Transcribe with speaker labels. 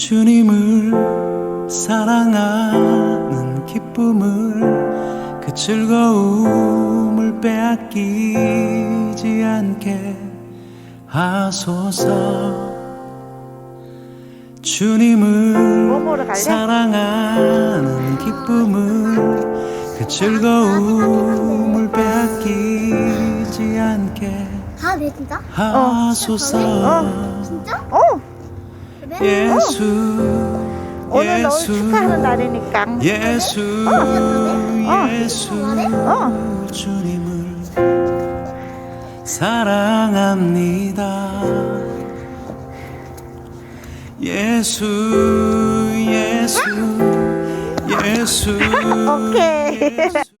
Speaker 1: 주님을 사랑하는 기쁨을 그 즐거움을 빼앗기지 않게 하소서 주님을? 사랑하는 기쁨을 그 즐거움을 빼앗기지 않게
Speaker 2: 다 돼, 진짜?
Speaker 1: 하소서
Speaker 2: 진짜?
Speaker 3: 어,
Speaker 2: 왜?
Speaker 1: 예수
Speaker 3: 오늘 너무
Speaker 1: 예수
Speaker 3: 축하하는 날이니까.
Speaker 1: 예수
Speaker 3: 어.
Speaker 1: 예수
Speaker 3: 어.
Speaker 1: 주님을 사랑합니다 예수 예수 예수
Speaker 3: 오케이.